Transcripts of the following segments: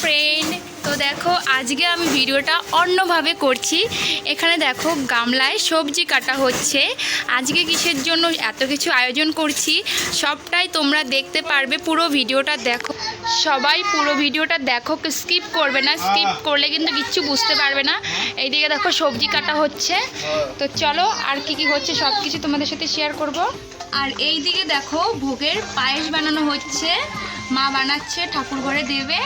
Friend তো দেখো আজকে আমি ভিডিওটা অন্যভাবে করছি। এখানে দেখো গামলায় সবজি কাটা হচ্ছে। আজকে কিসের জন্য এত কিছু আয়োজন করছি সবটাই তোমরা দেখতে পারবে পুরো ভিডিওটা দেখো। সবাই পুরো ভিডিওটা দেখো স্কিপ করবে না। স্কিপ করলে কিন্তু কিচ্ছু বুঝতে পারবে না। এইদিকে দেখো সবজি কাটা হচ্ছে। তো চলো আর কি কি হচ্ছে সব কিছু তোমাদের সাথে শেয়ার করব। আর এই দিকে দেখো ভোগের পায়েস বানানো হচ্ছে। মা বানাচ্ছে, ঠাকুর ঘরে দেবে।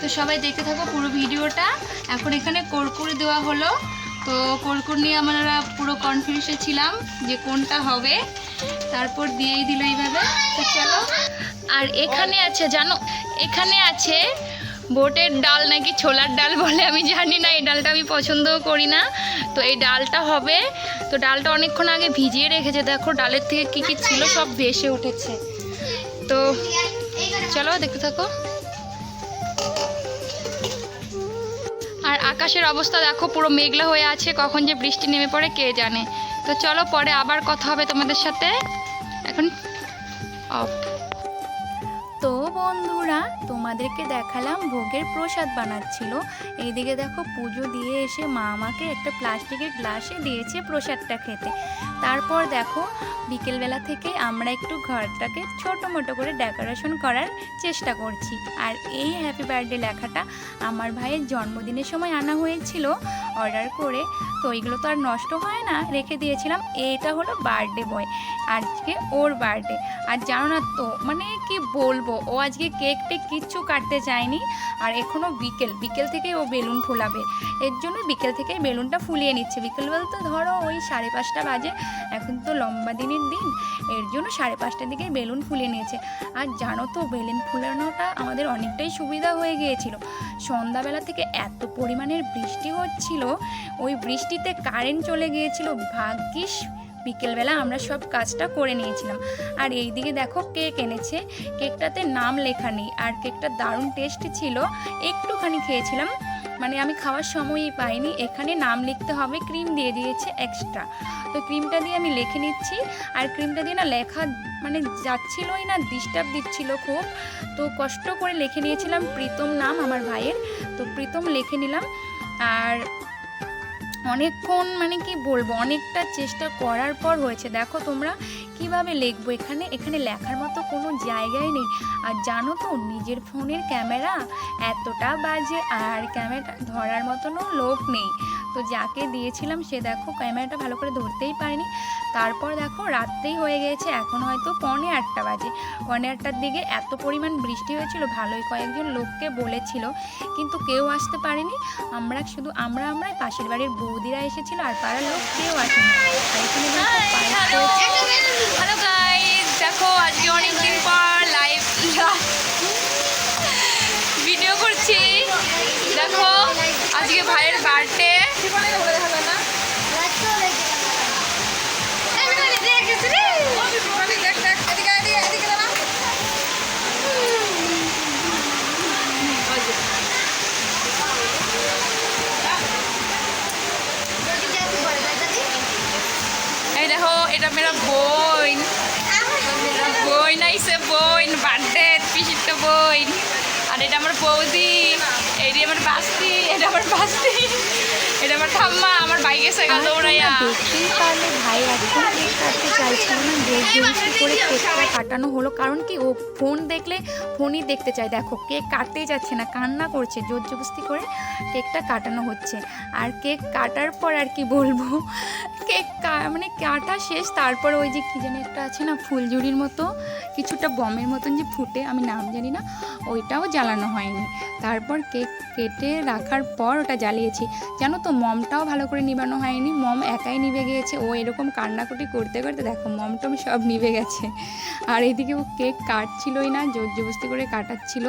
তো সবাই দেখতে থাকো পুরো ভিডিওটা। এখন এখানে কর্পূর দেওয়া হলো। তো কর্পূর নিয়ে আমরা পুরো কনফিউশে ছিলাম যে কোনটা হবে। তারপর দিয়েই দিল এইভাবে। তো চলো। আর এখানে আছে, জানো, এখানে আছে বোটের ডাল নাকি ছোলার ডাল বলে আমি জানি না, এই ডালটা আমি পছন্দও করি না। তো এই ডালটা হবে। তো ডালটা অনেকক্ষণ আগে ভিজিয়ে রেখেছে। দেখো, ডালের থেকে কি কি ছিল সব ভেসে উঠেছে। তো চলো, দেখতে থাকো। আর আকাশের অবস্থা দেখো, পুরো মেঘলা হয়ে আছে, কখন যে বৃষ্টি নেমে পড়ে, কে জানে। তো চলো, পরে আবার কথা হবে তোমাদের সাথে। এখন অফ তো বন্ধুরা, তোমাদেরকে দেখালাম ভোগের প্রসাদ বানাচ্ছিল। এইদিকে দেখো পুজো দিয়ে এসে মা আমাকে একটা প্লাস্টিকের গ্লাসে দিয়েছে প্রসাদটা খেতে। তারপর দেখো, বিকেলবেলা থেকে আমরা একটু ঘরটাকে ছোটো মোটো করে ডেকোরেশন করার চেষ্টা করছি। আর এই হ্যাপি বার্থডে লেখাটা আমার ভাইয়ের জন্মদিনের সময় আনা হয়েছিল অর্ডার করে। তো এইগুলো তো আর নষ্ট হয় না, রেখে দিয়েছিলাম। এইটা হলো বার্থডে বয় আজকে ওর বার্থডে আর জানো না তো মানে কি বলব? ও আজকে কেক টেক কিচ্ছু কাটতে চায়নি আর এখনও বিকেল বিকেল থেকেই ও বেলুন ফোলাবে। এর জন্য বিকেল থেকেই বেলুনটা ফুলিয়ে নিচ্ছে। বিকেল বলতে ধরো ওই সাড়ে পাঁচটা বাজে, এখন তো লম্বা দিনের দিন, এর জন্য সাড়ে পাঁচটার দিকে বেলুন ফুলিয়ে নিয়েছে। আর জানো তো, বেলুন ফুলানোটা আমাদের অনেকটাই সুবিধা হয়ে গিয়েছিল। সন্ধ্যাবেলা থেকে এত পরিমাণের বৃষ্টি হচ্ছিল, ওই বৃষ্টিতে কারেন্ট চলে গিয়েছিল। ভাগ্যিস বিকেলবেলা আমরা সব কাজটা করে নিয়েছিলাম। আর এই দিকে দেখো কেক এনেছে। কেকটাতে নাম লেখা নেই। আর কেকটা দারুণ টেস্ট ছিল। একটুখানি খেয়েছিলাম। মানে আমি খাওয়ার সময়ই পাইনি। এখানে নাম লিখতে হবে, ক্রিম দিয়ে দিয়েছে এক্সট্রা তো ক্রিমটা দিয়ে আমি লিখে নিচ্ছি। আর ক্রিমটা দিয়ে না লেখা মানে যাচ্ছিলই না ডিস্টার্ব দিচ্ছিল খুব। তো কষ্ট করে লিখে নিয়েছিলাম প্রীতম নাম আমার ভাইয়ের। তো প্রীতম লিখে নিলাম। আর অনেকক্ষণ মানে কি বলব, অনেকটা চেষ্টা করার পর হয়েছে। দেখো তোমরা কীভাবে লিখব, এখানে এখানে লেখার মতো কোনো জায়গাই নেই। আর জানো তো, নিজের ফোনের ক্যামেরা এতটা বাজে, আর ক্যামেরা ধরার মতনও লোক নেই। তো যাকে দিয়েছিলাম সে দেখো ক্যামেরাটা ভালো করে ধরতেই পারেনি। তারপর দেখো রাত্রেই হয়ে গেছে এখন হয়তো পনে আটটা বাজে। পনে আটটার দিকে এত পরিমাণ বৃষ্টি হয়েছিল ভালোই কয়েকজন লোককে বলেছিল কিন্তু কেউ আসতে পারেনি। আমরা শুধু আমরা আমরাই পাশের বাড়ির বৌদিরা এসেছিল আর পাড়ার লোক কেউ আসেনি। এখানে ভাইয়ের বার্থডে এই দেখো এটা মেরা বোন। বোন আইসে বোন। বার্থডে পিসির বোন। আর এটা আমার বৌদি এটি আমার বাস্তি এটা আমার বাস্তি। আমার ঠাম্মা আমার বাইকে আর দৌড়াইয়া তোমরা দেখতেই পারলে ভাই একদম কেক কাটতে চাইছিল না দেখবে করে কেকটা কাটানো হলো। কারণ কি ও ফোন দেখলে ফোনই দেখতে চায়। দেখো কেক কাটতেই যাচ্ছে না কান্না করছে জোর জবস্তি করে কেকটা কাটানো হচ্ছে। আর কেক কাটার পর আর কি বলব কেক মানে কাটা শেষ তারপর ওই যে কী যেন একটা আছে না ফুলঝুরির মতো কিছুটা বমের মতন যে ফুটে আমি নাম জানি না ওইটাও জ্বালানো হয়নি। তারপর কেক কেটে রাখার পর ওটা জ্বালিয়েছি। জানো তো মমটাও ভালো করে নিবানো হয়নি। মম একাই নিভে গিয়েছে। ও এরকম কান্নাকুটি করতে করতে, দেখো মম টম সব নিভে গেছে। আর এদিকে ও কেক কাটছিলই না, জোর জবস্তি করে কাটাচ্ছিল।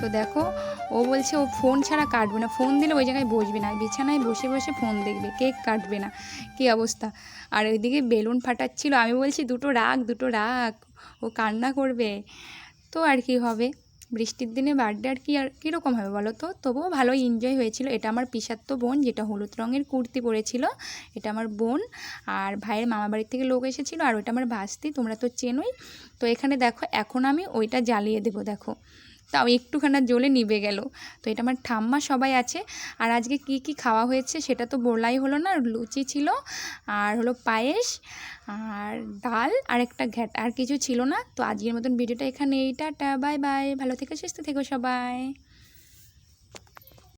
তো দেখো, ও বলছে, ও ফোন ছাড়া কাটবে না। ফোন দিলে ওই জায়গায় বসবে না। বিছানায় বসে বসে ফোন দেখবে, কেক কাটবে না। কী অবস্থা? আর ওইদিকে বেলুন ফাটাচ্ছিল। আমি বলছি, দুটো রাখ দুটো রাখ। ও কান্না করবে। তো আর কি হবে? বৃষ্টির দিনে বার্থডে আর কি আর কীরকম হবে বলো তো? তবুও ভালোই এনজয় হয়েছিল। এটা আমার পিসাত্ত বোন, যেটা হলুদ রঙের কুর্তি পরেছিল। এটা আমার বোন আর ভাইয়ের মামা বাড়ির থেকে লোক এসেছিল আর ওটা আমার ভাস্তি, তোমরা তো চেনোই। তো এখানে দেখো, এখন আমি ওইটা জ্বালিয়ে দেবো, দেখো। তাও একটুখানা জ্বলে নিবে গেল। তো এটা আমার ঠাম্মা সবাই আছে। আর আজকে কি কি খাওয়া হয়েছে সেটা তো বলাই হলো না। লুচি ছিল, আর হলো পায়েস, আর ডাল, আর একটা ঘ্যাট, আর কিছু ছিল না। তো আজকের মতন ভিডিওটা এখানে এইটা বাই বাই। ভালো থেকো, সুস্থ থেকো সবাই।